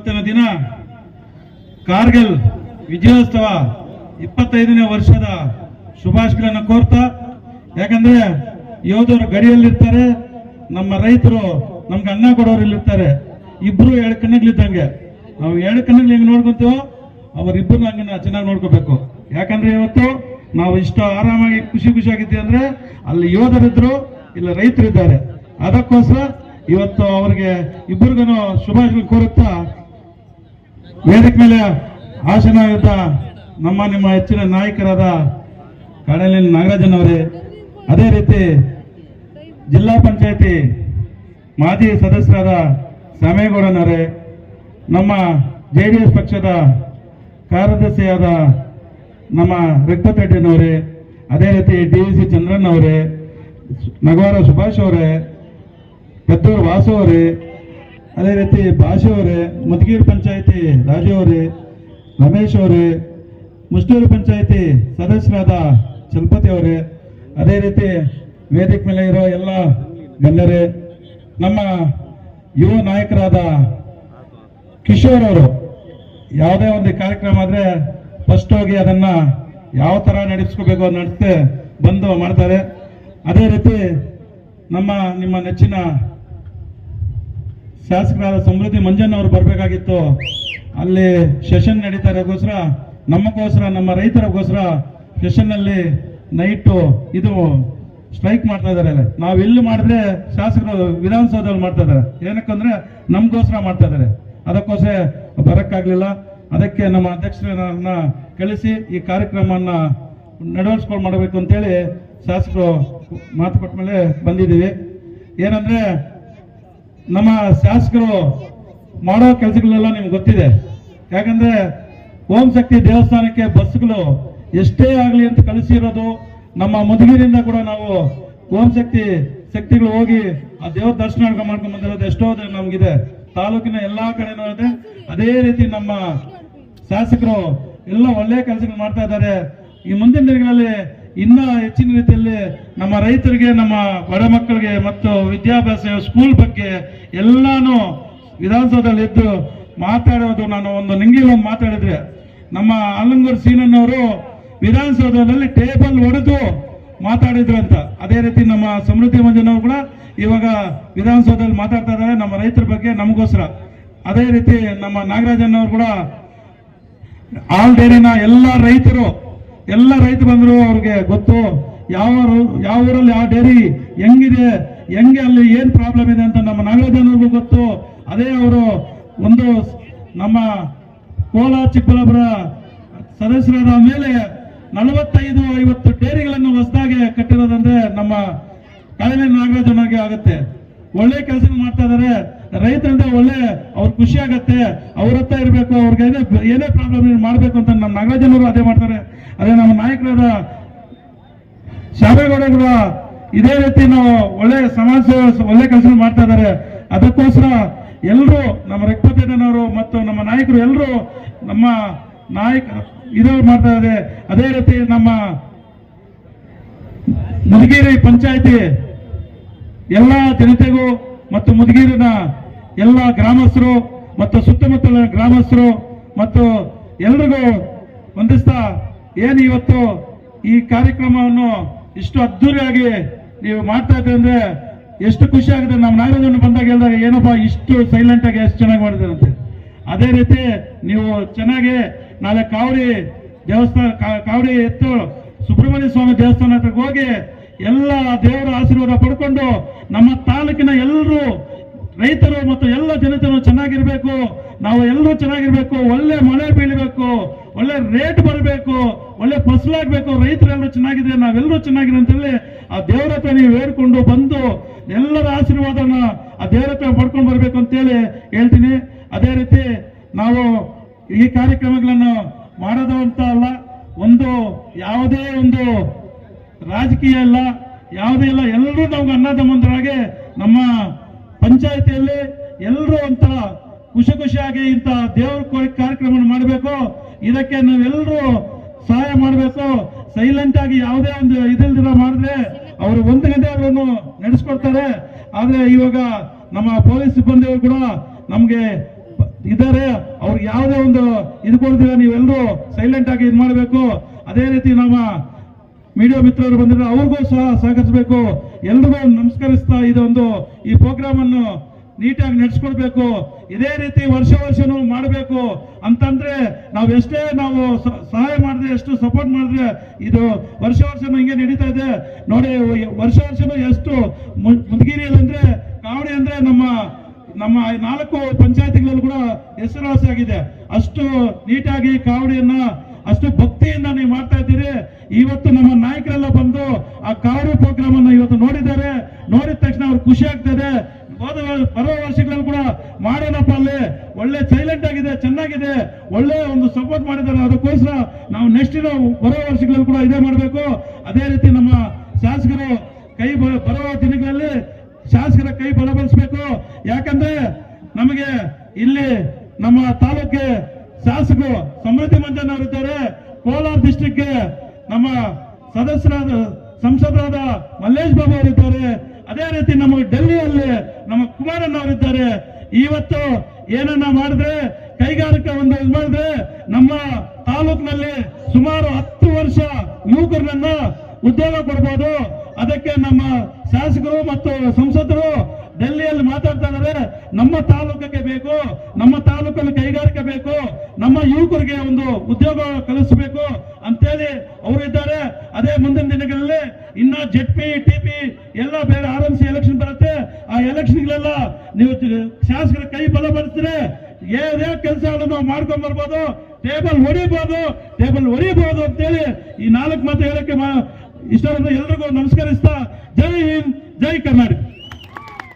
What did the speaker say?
ಇವತ್ತಿನ ದಿನ ಕಾರ್ಗಿಲ್ ವಿಜಯೋತ್ಸವ ಇಪ್ಪತ್ತೈದನೇ ವರ್ಷದ ಶುಭಾಶಯಗಳನ್ನು ಕೋರ್ತಾ, ಯಾಕಂದ್ರೆ ಯೋಧರು ಗಡಿಯಲ್ಲಿರ್ತಾರೆ, ನಮ್ಮ ರೈತರು ನಮ್ಗೆ ಅನ್ನ ಕೊಡೋರು ಇಲ್ಲಿರ್ತಾರೆ ಇಬ್ರು ಎರಡು ಕಣ್ಣಗ್ಲಿದ್ದಂಗೆ ನಾವು ಎರಡು ಕಣ್ಣಲ್ಲಿ ಹೆಂಗೆ ನೋಡ್ಕೊಂತೀವೋ ಅವರಿಬ್ಬರು ನಾವು ಚೆನ್ನಾಗಿ ನೋಡ್ಕೋಬೇಕು. ಯಾಕಂದ್ರೆ ಇವತ್ತು ನಾವು ಇಷ್ಟು ಆರಾಮಾಗಿ ಖುಷಿ ಖುಷಿಯಾಗಿದ್ದೀವಿ ಅಂದ್ರೆ, ಅಲ್ಲಿ ಯೋಧರಿದ್ರು, ಇಲ್ಲ ರೈತರಿದ್ದಾರೆ. ಅದಕ್ಕೋಸ್ಕರ ಇವತ್ತು ಅವರಿಗೆ ಇಬ್ಬರಿಗೂ ಶುಭಾಶಯ ಕೋರುತ್ತಾ ವೇದಿಕೆ ಮೇಲೆ ಆಸನವಿದ್ದ ನಮ್ಮ ನಿಮ್ಮ ಹೆಚ್ಚಿನ ನಾಯಕರಾದ ಕಾಡಲಿನ ನಾಗರಾಜನ್ ಅವರೇ, ಅದೇ ರೀತಿ ಜಿಲ್ಲಾ ಪಂಚಾಯತಿ ಮಾಜಿ ಸದಸ್ಯರಾದ ಸಾಮೇಗೌಡನವರೇ ನಮ್ಮ ಜೆ ಡಿ ಎಸ್ ಪಕ್ಷದ ಕಾರ್ಯದರ್ಶಿಯಾದ ನಮ್ಮ ರೆಡ್ಡಪೇಟೆನವರೇ ಅದೇ ರೀತಿ ಡಿ ವಿ ಸಿ ಚಂದ್ರನ್ ಅವರೇ, ನಗವಾರ ಸುಭಾಷ್ ಅವರೇ, ಪೆದ್ದೂರು ವಾಸು ಅವರೇ ಅದೇ ರೀತಿ ಭಾಷೆ ಅವರೇ, ಮುದಗೀರ್ ಪಂಚಾಯತಿ ರಮೇಶ್ ಅವರೇ ಮುಷ್ಟೂರು ಪಂಚಾಯತಿ ಸದಸ್ಯರಾದ ಚಲಪತಿ ಅವರೇ, ಅದೇ ರೀತಿ ವೇದಿಕೆ ಮೇಲೆ ಇರೋ ಎಲ್ಲ ಗಣ್ಯರೇ, ನಮ್ಮ ಯುವ ನಾಯಕರಾದ ಕಿಶೋರ್ ಅವರು, ಯಾವುದೇ ಒಂದು ಕಾರ್ಯಕ್ರಮ ಆದರೆ ಫಸ್ಟ್ ಹೋಗಿ ಅದನ್ನ ಯಾವ ತರ ನಡೆಸ್ಕೋಬೇಕು ನಡೆಸ್ತೆ ಬಂದು ಮಾಡ್ತಾರೆ. ಅದೇ ರೀತಿ ನಮ್ಮ ನಿಮ್ಮ ನೆಚ್ಚಿನ ಶಾಸಕರಾದ ಸಮೃದ್ಧಿ ಮಂಜನ್ ಅವರು ಬರಬೇಕಾಗಿತ್ತು. ಅಲ್ಲಿ ಸೆಷನ್ ನಡೀತಾ ಇರೋಕ್ಕೋಸ್ಕರ, ನಮಗೋಸ್ಕರ, ನಮ್ಮ ರೈತರಿಗೋಸ್ಕರ ಸೆಷನ್ ಅಲ್ಲಿ ನೈಟು ಇದು ಸ್ಟ್ರೈಕ್ ಮಾಡ್ತಾ ಇದ್ದಾರೆ ನಾವು ಎಲ್ಲಿ ಮಾಡಿದ್ರೆ ಶಾಸಕರು ವಿಧಾನಸೌಧದಲ್ಲಿ ಮಾಡ್ತಾ ಇದ್ದಾರೆ. ಏನಕ್ಕಂದ್ರೆ ನಮಗೋಸ್ಕರ ಮಾಡ್ತಾ ಇದ್ದಾರೆ. ಅದಕ್ಕೋಸ್ಕರ ಬರಕ್ಕಾಗ್ಲಿಲ್ಲ. ಅದಕ್ಕೆ ನಮ್ಮ ಅಧ್ಯಕ್ಷರನ್ನ ಕಳಿಸಿ ಈ ಕಾರ್ಯಕ್ರಮವನ್ನು ನಡವಳಿಸ್ಕೊಂಡು ಮಾಡಬೇಕು ಅಂತೇಳಿ ಶಾಸಕರು ಮಾತು ಮೇಲೆ ಬಂದಿದ್ದೀವಿ. ಏನಂದ್ರೆ ನಮ್ಮ ಶಾಸಕರು ಮಾಡೋ ಕೆಲಸಗಳೆಲ್ಲ ನಿಮ್ಗೆ ಗೊತ್ತಿದೆ. ಯಾಕಂದ್ರೆ ಓಂ ಶಕ್ತಿ ದೇವಸ್ಥಾನಕ್ಕೆ ಬಸ್ಗಳು ಎಷ್ಟೇ ಆಗಲಿ ಅಂತ ಕಳಿಸಿರೋದು, ನಮ್ಮ ಮುದುಗಿರಿಂದ ಕೂಡ ನಾವು ಓಂ ಶಕ್ತಿ ಶಕ್ತಿಗಳು ಹೋಗಿ ಆ ದೇವ್ರ ದರ್ಶನ ಮಾಡ್ಕೊಂಡು ಬಂದಿರೋದು ಎಷ್ಟೋ ನಮ್ಗಿದೆ. ತಾಲೂಕಿನ ಎಲ್ಲಾ ಕಡೆನೂ ಇದೆ. ಅದೇ ರೀತಿ ನಮ್ಮ ಶಾಸಕರು ಎಲ್ಲ ಒಳ್ಳೆ ಕೆಲಸಗಳು ಮಾಡ್ತಾ ಇದ್ದಾರೆ. ಈ ಮುಂದಿನ ದಿನಗಳಲ್ಲಿ ಇನ್ನ ಹೆಚ್ಚಿನ ರೀತಿಯಲ್ಲಿ ನಮ್ಮ ರೈತರಿಗೆ, ನಮ್ಮ ಬಡ ಮಕ್ಕಳಿಗೆ ಮತ್ತು ವಿದ್ಯಾಭ್ಯಾಸ ಸ್ಕೂಲ್ ಬಗ್ಗೆ ಎಲ್ಲಾನು ವಿಧಾನಸೌಧದಲ್ಲಿ ಇದ್ದು ಮಾತಾಡೋದು ನಾನು ಒಂದು ನಿಂಗಿಲ್ ಒಂದು ಮಾತಾಡಿದ್ರೆ. ನಮ್ಮ ಆಲಂಗೂರು ಸೀನಣ್ಣವರು ವಿಧಾನಸೌಧದಲ್ಲಿ ಟೇಬಲ್ ಹೊಡೆದು ಮಾತಾಡಿದ್ರು ಅಂತ. ಅದೇ ರೀತಿ ನಮ್ಮ ಸಮೃದ್ಧಿ ಮಂಜನವರು ಕೂಡ ಇವಾಗ ವಿಧಾನಸೌಧದಲ್ಲಿ ಮಾತಾಡ್ತಾ ಇದ್ದಾರೆ, ನಮ್ಮ ರೈತರ ಬಗ್ಗೆ ನಮಗೋಸ್ಕರ. ಅದೇ ರೀತಿ ನಮ್ಮ ನಾಗರಾಜನ್ನವರು ಕೂಡ ಆಲ್ ಡೇರಿನ ಎಲ್ಲ ರೈತರು ಎಲ್ಲ ರೈತ ಬಂದ್ರು ಅವ್ರಿಗೆ ಗೊತ್ತು, ಯಾವ ಯಾವ ಊರಲ್ಲಿ ಯಾವ ಡೇರಿ ಹೆಂಗಿದೆ, ಹೆಂಗೆ ಅಲ್ಲಿ ಏನು ಪ್ರಾಬ್ಲಮ್ ಇದೆ ಅಂತ ನಮ್ಮ ನಾಗರಾಜನವ್ರಿಗೂ ಗೊತ್ತು. ಅದೇ ಅವರು ಒಂದು ನಮ್ಮ ಕೋಲಾರ ಚಿಕ್ಕಬಳ್ಳಾಪುರ ಸದಸ್ಯರಾದ ಮೇಲೆ ನಲವತ್ತೈದು, ಐವತ್ತು ಡೇರಿಗಳನ್ನು ಹೊಸದಾಗಿ ಕಟ್ಟಿರೋದಂದ್ರೆ ನಮ್ಮ ಕಾಯಿಲೆ ನಾಗರಾಜನಿಗೆ ಆಗುತ್ತೆ. ಒಳ್ಳೆ ಕೆಲಸ ಮಾಡ್ತಾ ಇದಾರೆ. ರೈತರಿಂದ ಒಳ್ಳೆ ಅವ್ರ ಖುಷಿ ಆಗತ್ತೆ, ಅವ್ರ ಹತ್ರ ಇರಬೇಕು, ಅವ್ರಿಗೆ ಏನೇ ಏನೇ ಪ್ರಾಬ್ಲಮ್ ಮಾಡಬೇಕು ಅಂತ ನಮ್ಮ ನಾಗರಾಜನವರು ಅದೇ ಮಾಡ್ತಾರೆ. ಅದೇ ನಮ್ಮ ನಾಯಕರಾದ ಶಾಮೇಗೌಡ ಕೂಡ ಇದೇ ರೀತಿ ನಾವು ಒಳ್ಳೆ ಸಮಾಜ ಒಳ್ಳೆ ಕೆಲಸ ಮಾಡ್ತಾ ಇದ್ದಾರೆ. ಅದಕ್ಕೋಸ್ಕರ ಎಲ್ಲರೂ ನಮ್ಮ ರಕ್ತಪೇಟನವರು ಮತ್ತು ನಮ್ಮ ನಾಯಕರು ಎಲ್ಲರೂ ನಮ್ಮ ನಾಯಕ, ಇದು ಮಾಡ್ತಾ ಇದೆ ಅದೇ ರೀತಿ ನಮ್ಮ ಮುದಗೇರಿ ಪಂಚಾಯತಿ ಎಲ್ಲ ಜನತೆಗೂ ಮತ್ತು ಮುದಗೀರಿನ ಎಲ್ಲ ಗ್ರಾಮಸ್ಥರು ಮತ್ತು ಸುತ್ತಮುತ್ತಲಿನ ಗ್ರಾಮಸ್ಥರು ಮತ್ತು ಎಲ್ರಿಗೂ ವಂದಿಸ್ತಾ ಏನು ಇವತ್ತು ಈ ಕಾರ್ಯಕ್ರಮವನ್ನು ಇಷ್ಟು ಅದ್ದೂರಿಯಾಗಿ ನೀವು ಮಾಡ್ತಾ ಇದ್ದೀರಿ ಅಂದ್ರೆ ಎಷ್ಟು ಖುಷಿ ಆಗಿದೆ ನಮ್ಮ ನಾಗರಾಜನ್ನು ಬಂದಾಗ ಹೇಳಿದಾಗ ಏನಪ್ಪ ಇಷ್ಟು ಸೈಲೆಂಟ್ ಆಗಿ ಎಷ್ಟು ಚೆನ್ನಾಗಿ ಮಾಡಿದಾರಂತೆ ಅದೇ ರೀತಿ ನೀವು ಚೆನ್ನಾಗಿ ನಾಳೆ ಕಾವಡಿ ದೇವಸ್ಥಾನ ಕಾವಡಿ ಎತ್ತು ಸುಬ್ರಹ್ಮಣ್ಯ ಸ್ವಾಮಿ ದೇವಸ್ಥಾನ ಹತ್ರಕ್ಕೆ ಹೋಗಿ ಎಲ್ಲ ದೇವರ ಆಶೀರ್ವಾದ ಪಡ್ಕೊಂಡು ನಮ್ಮ ತಾಲೂಕಿನ ಎಲ್ಲರೂ ರೈತರು ಮತ್ತು ಎಲ್ಲ ಜನತೆನೂ ಚೆನ್ನಾಗಿರ್ಬೇಕು. ನಾವು ಎಲ್ಲರೂ ಚೆನ್ನಾಗಿರ್ಬೇಕು. ಒಳ್ಳೆ ಮಳೆ ಬೀಳಬೇಕು. ಒಳ್ಳೆ ರೇಟ್ ಬರಬೇಕು. ಒಳ್ಳೆ ಫಸಲಾಗಬೇಕು. ರೈತರೆಲ್ಲರೂ ಚೆನ್ನಾಗಿದೆ ನಾವೆಲ್ಲರೂ ಚೆನ್ನಾಗಿದೆ ಅಂತೇಳಿ ಆ ದೇವರ ಹತ್ರ ನೀವು ಹೇಳ್ಕೊಂಡು ಬಂದು ಎಲ್ಲರ ಆಶೀರ್ವಾದನ ಆ ದೇವರ ಹತ್ರ ಪಡ್ಕೊಂಡು ಬರಬೇಕು ಅಂತೇಳಿ ಹೇಳ್ತೀನಿ. ಅದೇ ರೀತಿ ನಾವು ಈ ಕಾರ್ಯಕ್ರಮಗಳನ್ನು ಮಾಡೋದು ಅಂತ ಅಲ್ಲ, ಒಂದು ಯಾವುದೇ ಒಂದು ರಾಜಕೀಯ ಇಲ್ಲ ಯಾವುದೇ ಇಲ್ಲ ಎಲ್ಲರೂ ನಮ್ಗೆ ಅನ್ನದಮ್ಮಂದರಾಗೆ ನಮ್ಮ ಪಂಚಾಯತಿಯಲ್ಲಿ ಎಲ್ಲರೂ ಒಂಥರ ಖುಷಿ ಖುಷಿಯಾಗಿ ಇಂಥ ದೇವ್ರ ಕೋ- ಕಾರ್ಯಕ್ರಮ ಮಾಡಬೇಕು. ಇದಕ್ಕೆ ನಾವೆಲ್ಲರೂ ಸಹಾಯ ಮಾಡಬೇಕು. ಸೈಲೆಂಟ್ ಆಗಿ ಯಾವುದೇ ಒಂದು ಇದಿಲ್ದಿರ ಮಾಡಿದ್ರೆ ಅವರು ಒಂದು ಗಂಟೆ ಅವರನ್ನು ನಡೆಸ್ಕೊಡ್ತಾರೆ. ಆದರೆ ಇವಾಗ ನಮ್ಮ ಪೊಲೀಸ್ ಸಿಬ್ಬಂದಿಯವರು ಕೂಡ ನಮಗೆ ಇದ್ದಾರೆ. ಅವ್ರಿಗೆ ಯಾವುದೇ ಒಂದು ಇದು ಕೊಡ್ತೀರ ನೀವೆಲ್ಲರೂ ಸೈಲೆಂಟ್ ಆಗಿ ಇದು ಮಾಡಬೇಕು ಅದೇ ರೀತಿ ನಮ್ಮ ಮೀಡಿಯಾ ಮಿತ್ರರು ಬಂದಿರೋ ಅವ್ರಿಗೂ ಸಹ ಸಹಕರಿಸಬೇಕು. ಎಲ್ರಿಗೂ ನಮಸ್ಕರಿಸ್ತಾ ಇದೊಂದು ಈ ಪ್ರೋಗ್ರಾಮ್ ಅನ್ನು ನೀಟಾಗಿ ನಡೆಸ್ಕೊಡ್ಬೇಕು. ಇದೇ ರೀತಿ ವರ್ಷ ವರ್ಷನೂ ಮಾಡಬೇಕು ಅಂತಂದ್ರೆ ನಾವು ಎಷ್ಟೇ ನಾವು ಸಹಾಯ ಮಾಡಿದ್ರೆ, ಎಷ್ಟು ಸಪೋರ್ಟ್ ಮಾಡಿದ್ರೆ ಇದು ವರ್ಷ ವರ್ಷನೂ ಹಿಂಗೆ ನಡೀತಾ ಇದೆ. ನೋಡಿ, ವರ್ಷ ವರ್ಷನೂ ಎಷ್ಟು ಮುದ್ಗಿರಿಯಲ್ಲಿ ಅಂದ್ರೆ ಕಾವಡಿ ಅಂದ್ರೆ ನಮ್ಮ ನಮ್ಮ ನಾಲ್ಕು ಪಂಚಾಯತಿಗಳಲ್ಲೂ ಕೂಡ ಹೆಸರುವಾಸಿಯಾಗಿದೆ. ಅಷ್ಟು ನೀಟಾಗಿ ಕಾವಡಿಯನ್ನ ಅಷ್ಟು ಭಕ್ತಿಯಿಂದ ನೀವು ಮಾಡ್ತಾ ಇದ್ದೀರಿ. ಇವತ್ತು ನಮ್ಮ ನಾಯಕರೆಲ್ಲ ಬಂದು ಆ ಕಾರು ಪ್ರೋಗ್ರಾಮ್ ಇವತ್ತು ನೋಡಿದ್ದಾರೆ. ನೋಡಿದ ತಕ್ಷಣ ಅವ್ರು ಖುಷಿ ಆಗ್ತದೆ ಬರೋ ವರ್ಷಗಳಲ್ಲಿ ಕೂಡ ಮಾಡೋಣಪ್ಪ ಅಲ್ಲಿ. ಒಳ್ಳೆ ಸೈಲೆಂಟ್ ಆಗಿದೆ, ಚೆನ್ನಾಗಿದೆ. ಒಳ್ಳೆ ಒಂದು ಸಪೋರ್ಟ್ ಮಾಡಿದ್ದಾರೆ. ಅದಕ್ಕೋಸ್ಕರ ನಾವು ನೆಕ್ಸ್ಟ್ ಬರೋ ವರ್ಷಗಳಲ್ಲಿ ಕೂಡ ಇದೇ ಮಾಡಬೇಕು. ಅದೇ ರೀತಿ ನಮ್ಮ ಶಾಸಕರು ಕೈ ಬರುವ ದಿನಗಳಲ್ಲಿ ಶಾಸಕರ ಕೈ ಬಲಪಡಿಸಬೇಕು ಯಾಕಂದ್ರೆ ನಮಗೆ ಇಲ್ಲಿ ನಮ್ಮ ತಾಲೂಕಿಗೆ ಶಾಸಕರು ಕೋಲಾರ ಡಿಸ್ಟಿಕ್ಗೆ ನಮ್ಮ ಸದಸ್ಯರಾದ, ಸಂಸದರಾದ ಮಲ್ಲೇಶ್ ಬಾಬು ಅವರಿದ್ದಾರೆ. ಅದೇ ರೀತಿ ನಮಗೆ ಡೆಲ್ಲಿಯಲ್ಲಿ ನಮ್ಮ ಕುಮಾರಣ್ಣ ಅವರಿದ್ದಾರೆ. ಇವತ್ತು ಏನನ್ನ ಮಾಡಿದ್ರೆ, ಕೈಗಾರಿಕಾ ಒಂದು ಇದು ಮಾಡಿದ್ರೆ, ನಮ್ಮ ತಾಲೂಕಿನಲ್ಲಿ ಸುಮಾರು ಹತ್ತು ವರ್ಷ ಯುವಕರನ್ನ ಉದ್ಯೋಗ ಕೊಡ್ಬೋದು. ಅದಕ್ಕೆ ನಮ್ಮ ಶಾಸಕರು ಮತ್ತು ಸಂಸದರು ಡೆಲ್ಲಿಯಲ್ಲಿ ಮಾತಾಡ್ತಾ ಇದ್ದಾರೆ ನಮ್ಮ ತಾಲೂಕಿಗೆ ಬೇಕು ನಮ್ಮ ತಾಲೂಕಲ್ಲಿ ಕೈಗಾರಿಕೆ ಬೇಕು ನಮ್ಮ ಯುವಕರಿಗೆ ಒಂದು ಉದ್ಯೋಗ ಕಲಿಸಬೇಕು ಅಂತೇಳಿ ಅವರು ಇದ್ದಾರೆ. ಅದೇ ಮುಂದಿನ ದಿನಗಳಲ್ಲಿ ಇನ್ನ ಜೆಡ್ ಪಿ ಟಿ ಪಿ ಎಲ್ಲ ಬೇರೆ ಆರ್ ಎಂ ಸಿ ಎಲೆಕ್ಷನ್ ಬರುತ್ತೆ. ಆ ಎಲೆಕ್ಷನ್ಗಳೆಲ್ಲ ನೀವು ಶಾಸಕರ ಕೈ ಬಲ ಬಲಪಡಿಸಿದ್ರೆ ಏನೇ ಕೆಲಸ ನಾವು ಮಾಡ್ಕೊಂಡ್ ಬರ್ಬೋದು. ಟೇಬಲ್ ಹೊಡಿಬಹುದು ಟೇಬಲ್ ಹೊಡಿಬಹುದು ಅಂತೇಳಿ ಈ ನಾಲ್ಕು ಮಾತು ಹೇಳಕ್ಕೆ ಇಷ್ಟರನ್ನು ಎಲ್ರಿಗೂ ನಮಸ್ಕರಿಸ್ತಾ, ಜೈ ಹಿಂದ್, ಜೈ ಕರ್ನಾಟಕ.